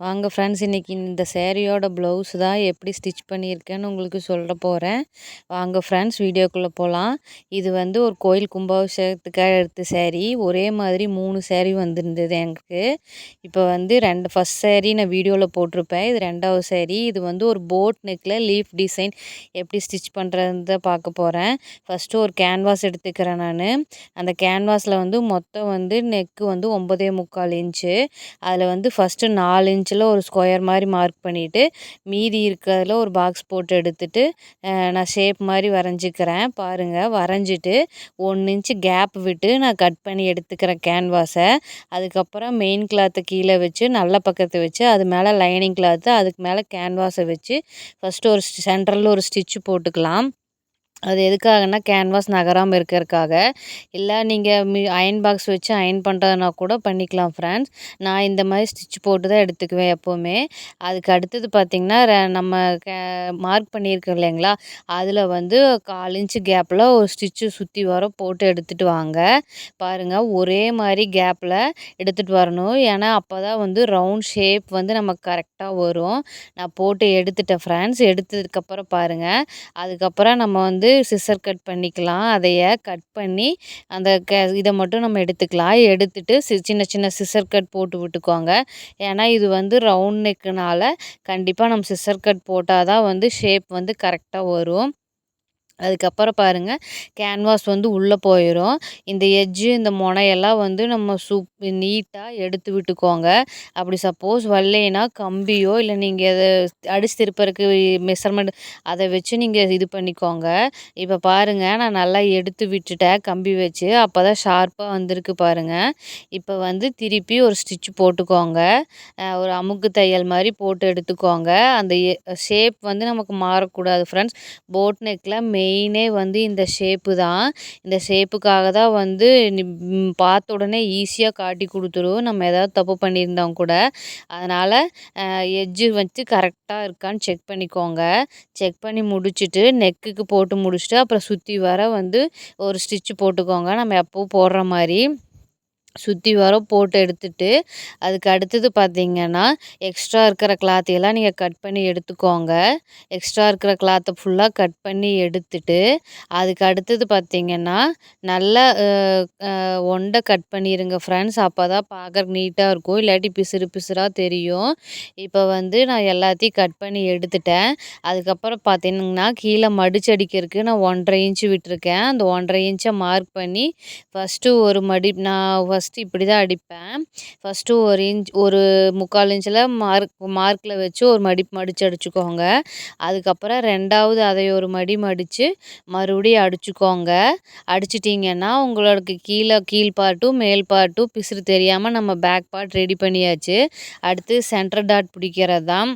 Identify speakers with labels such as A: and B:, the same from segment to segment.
A: வாங்க ஃப்ரெண்ட்ஸ் இன்றைக்கி இந்த சேரீயோட ப்ளவுஸ் தான் எப்படி ஸ்டிச் பண்ணியிருக்கேன்னு உங்களுக்கு சொல்ல போகிறேன் வாங்க ஃப்ரெண்ட்ஸ் வீடியோக்குள்ளே போகலாம் இது வந்து ஒரு கோயில் கும்பாபிஷேகத்துக்காக எடுத்த சேரீ ஒரே மாதிரி மூணு சேரீ வந்திருந்தது எனக்கு. இப்போ வந்து ரெண்டு ஃபஸ்ட் சேரீ நான் வீடியோவில் போட்டிருப்பேன். இது ரெண்டாவது சேரீ இது வந்து ஒரு போட் நெக்கில் லீஃப் டிசைன் எப்படி ஸ்டிச் பண்ணுறதுன்னு தான் பார்க்க போகிறேன் ஃபஸ்ட்டு ஒரு கேன்வாஸ் எடுத்துக்கிறேன் நான். அந்த கேன்வாஸில் வந்து மொத்தம் வந்து நெக்கு வந்து ஒம்பதே முக்கால் இன்ச்சு அதில் வந்து ஃபஸ்ட்டு நாலு இன்ச் இன்ச்சில் ஒரு ஸ்கொயர் மாதிரி மார்க் பண்ணிவிட்டு மீதி இருக்கிறதுல ஒரு பாக்ஸ் போட்டு எடுத்துகிட்டு நான் ஷேப் மாதிரி வரைஞ்சிக்கிறேன். பாருங்கள் வரைஞ்சிட்டு ஒன்று இன்ச்சு கேப் விட்டு நான் கட் பண்ணி எடுத்துக்கிறேன் கேன்வாஸை அதுக்கப்புறம் மெயின் கிளாத்தை கீழே வச்சு நல்ல பக்கத்தை வச்சு அது மேலே லைனிங் கிளாத்து அதுக்கு மேலே கேன்வாஸை வச்சு ஃபஸ்ட்டு ஒரு சென்ட்ரலில் ஒரு ஸ்டிச்சு போட்டுக்கலாம். அது எதுக்காகன்னா கேன்வாஸ் நகராமல் இருக்கிறதுக்காக. இல்லை நீங்கள் மி அயன் பாக்ஸ் வச்சு அயன் பண்ணுறதுனா கூட பண்ணிக்கலாம் ஃப்ரெண்ட்ஸ் நான் இந்த மாதிரி ஸ்டிச் போட்டு தான் எடுத்துக்குவேன் எப்போவுமே. அதுக்கு அடுத்தது பார்த்திங்கன்னா நம்ம கே மார்க் பண்ணியிருக்கோம் இல்லைங்களா? அதில் வந்து கால் இன்ச்சு கேப்பில் ஒரு ஸ்டிச்சு சுற்றி வர போட்டு எடுத்துகிட்டு வாங்க. பாருங்கள் ஒரே மாதிரி கேப்பில் எடுத்துகிட்டு வரணும். ஏன்னா அப்போ தான் வந்து ரவுண்ட் ஷேப் வந்து நமக்கு கரெக்டாக வரும். நான் போட்டு எடுத்துட்டேன் ஃப்ரெண்ட்ஸ் எடுத்ததுக்கப்புறம் பாருங்கள் அதுக்கப்புறம் நம்ம வந்து சிசர் கட் பண்ணிக்கலாம். அதைய கட் பண்ணி அந்த க இதை மட்டும் நம்ம எடுத்துக்கலாம். எடுத்துட்டு சி சின்ன சின்ன சிசர் கட் போட்டு விட்டுக்கோங்க. ஏன்னா இது வந்து ரவுண்ட் நெக்குனால கண்டிப்பாக நம்ம சிசர் கட் போட்டால் தான் வந்து ஷேப் வந்து கரெக்டாக வரும். அதுக்கப்புறம் பாருங்கள் கேன்வாஸ் வந்து உள்ளே போயிடும் இந்த எட்ஜு இந்த முனையெல்லாம் வந்து நம்ம சூப் நீட்டாக எடுத்து விட்டுக்கோங்க. அப்படி சப்போஸ் வரலைன்னா கம்பியோ இல்லை நீங்கள் அதை அடிச்சு திருப்பறக்கு மெஷர்மெண்ட் அதை வச்சு நீங்கள் இது பண்ணிக்கோங்க. இப்போ பாருங்கள் நான் நல்லா எடுத்து விட்டுட்டேன் கம்பி வச்சு. அப்போ தான் ஷார்ப்பாக வந்திருக்கு பாருங்கள் இப்போ வந்து திருப்பி ஒரு ஸ்டிச் போட்டுக்கோங்க. ஒரு அமுக்கு தையல் மாதிரி போட்டு எடுத்துக்கோங்க. அந்த ஷேப் வந்து நமக்கு மாறக்கூடாது ஃப்ரெண்ட்ஸ் போட் நெக்கில் மே மெயினே வந்து இந்த ஷேப்பு தான். இந்த ஷேப்புக்காக தான் வந்து பார்த்த உடனே ஈஸியாக காட்டி கொடுத்துரும். நம்ம ஏதாவது தப்பு பண்ணியிருந்தோம் கூட. அதனால் எஜ்ஜு வச்சு கரெக்டாக இருக்கான்னு செக் பண்ணிக்கோங்க. செக் பண்ணி முடிச்சுட்டு நெக்குக்கு போட்டு முடிச்சுட்டு அப்புறம் சுற்றி வர வந்து ஒரு ஸ்டிச்சு போட்டுக்கோங்க. நம்ம எப்போவும் போடுற மாதிரி. சுற்றி வர போட்டு எடுத்துட்டு அதுக்கு அடுத்தது பார்த்திங்கன்னா எக்ஸ்ட்ரா இருக்கிற கிளாத்தையெல்லாம் நீங்கள் கட் பண்ணி எடுத்துக்கோங்க. எக்ஸ்ட்ரா இருக்கிற கிளாத்தை ஃபுல்லாக கட் பண்ணி எடுத்துட்டு அதுக்கு அடுத்தது பார்த்திங்கன்னா நல்லா ஒண்டை கட் பண்ணிடுங்க ஃப்ரெண்ட்ஸ் அப்போ தான் பார்க்குறக்கு நீட்டாக இருக்கும். இல்லாட்டி பிசுறு பிசுறாக தெரியும். இப்போ வந்து நான் எல்லாத்தையும் கட் பண்ணி எடுத்துட்டேன். அதுக்கப்புறம் பார்த்திங்கன்னா கீழே மடிச்சடிக்கிறதுக்கு நான் ஒன்றரை இன்ச்சு விட்டுருக்கேன். அந்த ஒன்றரை இன்ச்சை மார்க் பண்ணி ஃபஸ்ட்டு ஒரு மடி நான் ஃபஸ்ட் ஃபஸ்ட்டு இப்படி தான் அடிப்பேன். ஃபஸ்ட்டு ஒரு இன்ச் ஒரு முக்கால் இன்ச்சில் மார்க் மார்க்கில் வச்சு ஒரு மடி மடித்து அடிச்சுக்கோங்க. அதுக்கப்புறம் ரெண்டாவது அதை ஒரு மடி மடித்து மறுபடியும் அடிச்சுக்கோங்க. அடிச்சிட்டிங்கன்னா உங்களுக்கு கீழே கீழ் பார்ட்டும் மேல் பார்ட்டும் பிசுறு தெரியாமல் நம்ம பேக் பார்ட் ரெடி பண்ணியாச்சு. அடுத்து சென்டர் டாட் பிடிக்கிறது தான்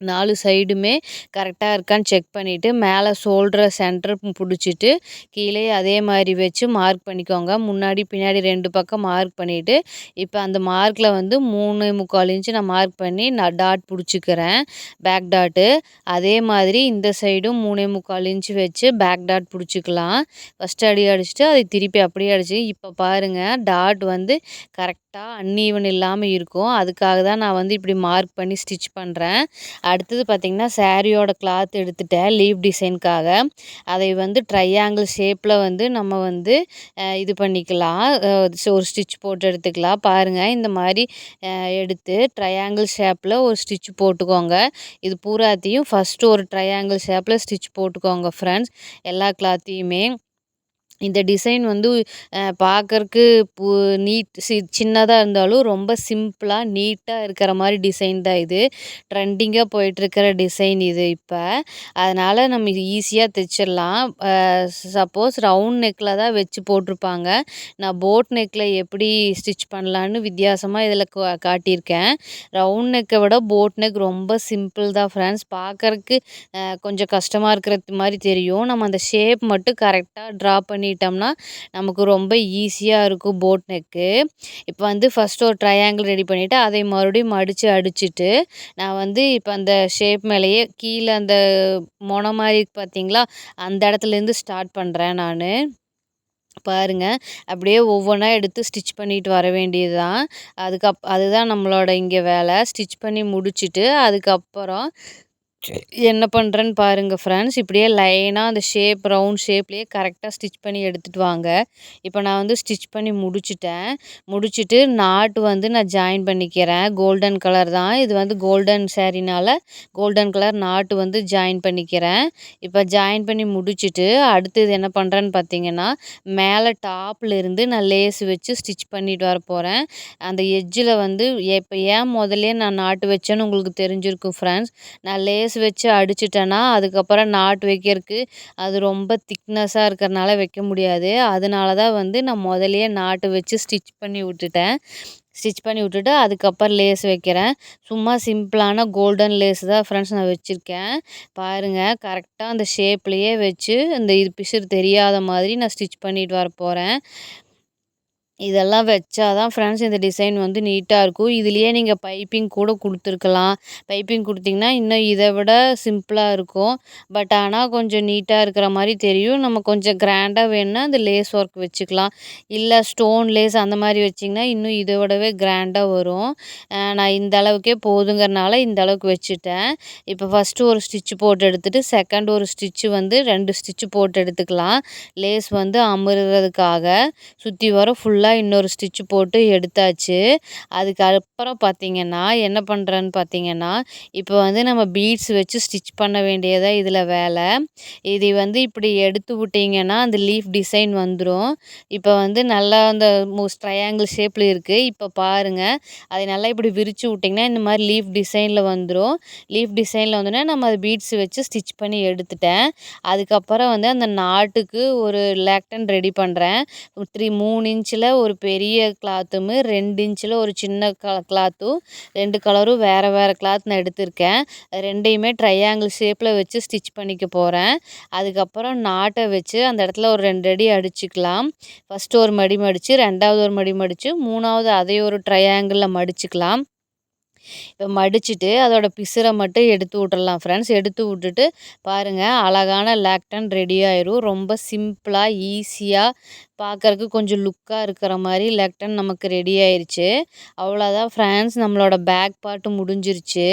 A: நாலு சைடுமே கரெக்டாக இருக்கான்னு செக் பண்ணிவிட்டு மேலே ஷோல்டரை சென்டர் பிடிச்சிட்டு கீழே அதே மாதிரி வச்சு மார்க் பண்ணிக்கோங்க. முன்னாடி பின்னாடி ரெண்டு பக்கம் மார்க் பண்ணிவிட்டு இப்போ அந்த மார்க்கில் வந்து மூணு முக்கால் இன்ச்சு நான் மார்க் பண்ணி நான் டாட் பிடிச்சிக்கிறேன். Back dot. அதே மாதிரி இந்த சைடும் மூணே முக்கால் இன்ச்சு வச்சு பேக் டாட் பிடிச்சிக்கலாம். ஃபஸ்ட்டு அடி அடிச்சுட்டு அதை திருப்பி அப்படியே அடிச்சு இப்போ பாருங்கள் டாட் வந்து கரெக்டாக அன்ஈவன் இல்லாமல் இருக்கும். அதுக்காக தான் நான் வந்து இப்படி மார்க் பண்ணி ஸ்டிச் பண்ணுறேன் அடுத்தது பார்த்திங்கன்னா சாரியோட கிளாத் எடுத்துட்டேன் லீவ் டிசைனுக்காக அதை வந்து ட்ரையாங்கிள் ஷேப்பில் வந்து நம்ம வந்து இது பண்ணிக்கலாம். ஒரு ஸ்டிச் போட்டு எடுத்துக்கலாம். பாருங்கள் இந்த மாதிரி எடுத்து ட்ரையாங்கிள் ஷேப்பில் ஒரு ஸ்டிச் போட்டுக்கோங்க. இது பூராத்தையும் ஃபஸ்ட்டு ஒரு ட்ரையாங்கிள் ஷேப்பில் ஸ்டிச் போட்டுக்கோங்க ஃப்ரெண்ட்ஸ் எல்லா கிளாத்தையுமே இந்த டிசைன் வந்து பார்க்கறக்கு பு நீட் சி சின்னதாக இருந்தாலும் ரொம்ப சிம்பிளாக நீட்டாக இருக்கிற மாதிரி டிசைன் தான் இது. ட்ரெண்டிங்காக போயிட்டுருக்கிற டிசைன் இது இப்போ. அதனால் நம்ம ஈஸியாக தைச்சிடலாம். சப்போஸ் ரவுண்ட் நெக்கில் தான் வச்சு போட்டிருப்பாங்க. நான் போட் நெக்கில் எப்படி ஸ்டிச் பண்ணலான்னு வித்தியாசமாக இதில் காட்டியிருக்கேன். ரவுண்ட் நெக்கை விட போட் நெக் ரொம்ப சிம்பிள் தான் ஃப்ரெண்ட்ஸ். பார்க்கறக்கு கொஞ்சம் கஷ்டமாக இருக்கிறது மாதிரி தெரியும். நம்ம அந்த ஷேப் மட்டும் கரெக்டாக ட்ரா பண்ணி பண்ணிட்டோம்னா நமக்கு ரொம்ப ஈஸியாக இருக்கும் போட் நெக்கு இப்போ வந்து ஃபஸ்ட்டு ஒரு ட்ரையாங்கிள் ரெடி பண்ணிவிட்டு அதை மறுபடியும் மடித்து அடிச்சுட்டு நான் வந்து இப்போ அந்த ஷேப் மேலேயே கீழே அந்த மொனை மாதிரி பார்த்தீங்களா அந்த இடத்துலேருந்து ஸ்டார்ட் பண்ணுறேன் நான். பாருங்கள் அப்படியே ஒவ்வொன்றா எடுத்து ஸ்டிச் பண்ணிட்டு வர வேண்டியது தான் அதுக்கப் அதுதான் நம்மளோட இங்கே வேலை. ஸ்டிச் பண்ணி முடிச்சுட்டு அதுக்கப்புறம் என்ன பண்ணுறேன்னு பாருங்கள் ஃப்ரெண்ட்ஸ் இப்படியே லைனாக அந்த ஷேப் ரவுண்ட் ஷேப்லேயே கரெக்டாக ஸ்டிச் பண்ணி எடுத்துகிட்டு வாங்க. இப்போ நான் வந்து ஸ்டிச் பண்ணி முடிச்சிட்டேன். முடிச்சுட்டு நாட்டு வந்து நான் ஜாயின் பண்ணிக்கிறேன். கோல்டன் கலர் தான். இது வந்து கோல்டன் சேரீனால் கோல்டன் கலர் நாட்டு வந்து ஜாயின் பண்ணிக்கிறேன். இப்போ ஜாயின் பண்ணி முடிச்சுட்டு அடுத்தது என்ன பண்ணுறேன்னு பார்த்தீங்கன்னா மேலே டாப்பில் இருந்து நான் லேஸ் வச்சு ஸ்டிச் பண்ணிட்டு வர போகிறேன் அந்த எஜ்ஜில் வந்து இப்போ ஏன் முதல்ல நான் நாட்டு வச்சேன்னு உங்களுக்கு தெரிஞ்சிருக்கும் ஃப்ரெண்ட்ஸ் நான் லேஸ் வச்சு அடிச்சிட்டேன்னா அதுக்கப்புறம் நாட் வைக்கிறதுக்கு அது ரொம்ப திக்னஸாக இருக்கிறனால வைக்க முடியாது. அதனால தான் வந்து நான் முதலையே நாட்டு வச்சு ஸ்டிச் பண்ணி விட்டுட்டேன். ஸ்டிச் பண்ணி விட்டுட்டு அதுக்கப்புறம் லேஸ் வைக்கிறேன். சும்மா சிம்பிளான கோல்டன் லேஸ் தான் ஃப்ரெண்ட்ஸ் நான் வச்சுருக்கேன். பாருங்கள் கரெக்டாக அந்த ஷேப்லேயே வச்சு இந்த இது பிசுறு தெரியாத மாதிரி நான் ஸ்டிச் பண்ணிட்டு வர போகிறேன் இதெல்லாம் வச்சா தான் ஃப்ரெண்ட்ஸ் இந்த டிசைன் வந்து நீட்டாக இருக்கும். இதுலேயே நீங்கள் பைப்பிங் கூட கொடுத்துருக்கலாம். பைப்பிங் கொடுத்தீங்கன்னா இன்னும் இதை விட சிம்பிளாக இருக்கும். பட் ஆனால் கொஞ்சம் நீட்டாக இருக்கிற மாதிரி தெரியும். நம்ம கொஞ்சம் கிராண்டாக வேணும்னா இந்த லேஸ் ஒர்க் வச்சுக்கலாம். இல்லை ஸ்டோன் லேஸ் அந்த மாதிரி வச்சிங்கன்னா இன்னும் இதை விடவே கிராண்டாக வரும். நான் இந்த அளவுக்கே போதுங்கிறனால இந்த அளவுக்கு வச்சுட்டேன். இப்போ ஃபஸ்ட்டு ஒரு ஸ்டிச்சு போட்டு எடுத்துகிட்டு செகண்ட் ஒரு ஸ்டிச்சு வந்து ரெண்டு ஸ்டிச்சு போட்டு எடுத்துக்கலாம். லேஸ் வந்து அமருகிறதுக்காக சுற்றி வர ஃபுல்லாக ஃபுல்லாக இன்னொரு ஸ்டிச்சு போட்டு எடுத்தாச்சு. அதுக்கப்புறம் பார்த்திங்கன்னா என்ன பண்ணுறேன்னு பார்த்தீங்கன்னா இப்போ வந்து நம்ம பீட்ஸ் வச்சு ஸ்டிச் பண்ண வேண்டியதாக இதில் வேலை. இது வந்து இப்படி எடுத்து விட்டிங்கன்னா அந்த லீஃப் டிசைன் வந்துடும் இப்போ வந்து நல்லா அந்த ட்ரையாங்கிள் ஷேப்பில் இருக்குது இப்போ பாருங்கள் அதை நல்லா இப்படி விரித்து விட்டிங்கன்னா இந்த மாதிரி லீஃப் டிசைனில் வந்துடும் லீஃப் டிசைனில் வந்தோடனே நம்ம அதை பீட்ஸ் வச்சு ஸ்டிச் பண்ணி எடுத்துட்டேன். அதுக்கப்புறம் வந்து அந்த நாட்டுக்கு ஒரு லேக்டன் ரெடி பண்ணுறேன் த்ரீ மூணு இன்ச்சில் ஒரு பெரிய கிளாத்தும் ரெண்டு இன்ச்சில் ஒரு சின்ன க கிளாத்தும் ரெண்டு கலரும் வேறு வேறு கிளாத் நான் எடுத்திருக்கேன். ரெண்டையுமே ட்ரையாங்கிள் ஷேப்பில் வச்சு ஸ்டிச் பண்ணிக்க போகிறேன் அதுக்கப்புறம் நாட்டை வச்சு அந்த இடத்துல ஒரு ரெண்டு அடி அடிச்சுக்கலாம். ஃபஸ்ட்டு ஒரு மடி மடித்து ரெண்டாவது ஒரு மடி மடித்து மூணாவது அதை ஒரு ட்ரையாங்கிளில் மடிச்சுக்கலாம். மடிச்சுட்டு அதோட பிசுரை மட்டும் எடுத்து விட்டுறலாம் ஃப்ரெண்ட்ஸ் எடுத்து விட்டுட்டு பாருங்கள் அழகான லேக்டன் ரெடி ஆயிரும். ரொம்ப சிம்பிளாக ஈஸியாக பார்க்குறக்கு கொஞ்சம் லுக்காக இருக்கிற மாதிரி லெக்டன் நமக்கு ரெடி ஆயிடுச்சு அவ்வளோதான் ஃப்ரெண்ட்ஸ் நம்மளோட பேக் பார்ட்டு முடிஞ்சிருச்சு.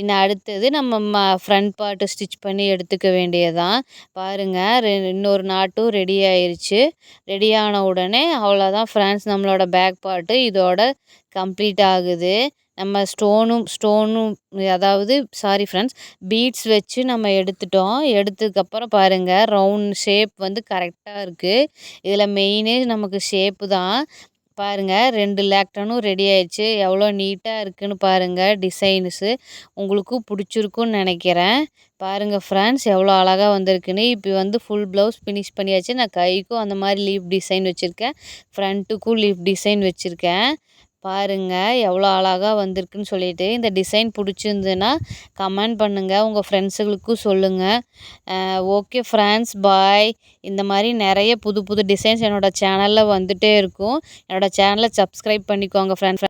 A: இன்னும் அடுத்தது நம்ம ம ஃப்ரண்ட் பார்ட்டு ஸ்டிச் பண்ணி எடுத்துக்க வேண்டியதான் பாருங்கள் ரெ இன்னொரு நாட்டும் ரெடி ஆயிடுச்சு ரெடி ஆன உடனே அவ்வளோதான் ஃப்ரெண்ட்ஸ் நம்மளோட பேக் பார்ட்டு இதோட கம்ப்ளீட் ஆகுது. நம்ம ஸ்டோனும் ஸ்டோனும் அதாவது சாரி ஃப்ரெண்ட்ஸ் பீட்ஸ் வச்சு நம்ம எடுத்துட்டோம். எடுத்ததுக்கப்புறம் பாருங்கள் ரவுண்ட் ஷேப் வந்து கரெக்டாக இருக்குது இதில் மெயினே நமக்கு ஷேப்பு தான். பாருங்கள் ரெண்டு லேக்டனும் ரெடி ஆயிடுச்சு. எவ்வளோ நீட்டாக இருக்குதுன்னு பாருங்கள் டிசைன்ஸு உங்களுக்கும் பிடிச்சிருக்குன்னு நினைக்கிறேன். பாருங்கள் ஃப்ரெண்ட்ஸ் எவ்வளோ அழகாக வந்திருக்குன்னு. இப்போ வந்து ஃபுல் ப்ளவுஸ் ஃபினிஷ் பண்ணியாச்சு. நான் கைக்கும் அந்த மாதிரி லீஃப் டிசைன் வச்சுருக்கேன். ஃப்ரண்ட்டுக்கும் லீஃப் டிசைன் வச்சுருக்கேன். பாருங்கள் எவ்வளோ அழகாக வந்திருக்குன்னு சொல்லிட்டு. இந்த டிசைன் பிடிச்சிருந்துன்னா கமெண்ட் பண்ணுங்கள் உங்கள் ஃப்ரெண்ட்ஸுகளுக்கும் சொல்லுங்கள் ஓகே ஃப்ரெண்ட்ஸ் பாய். இந்த மாதிரி நிறைய புது புது டிசைன்ஸ் என்னோடய சேனலில் வந்துகிட்டே இருக்கும். என்னோடய சேனலை சப்ஸ்கிரைப் பண்ணிக்கோங்க ஃப்ரெண்ட்ஸ்.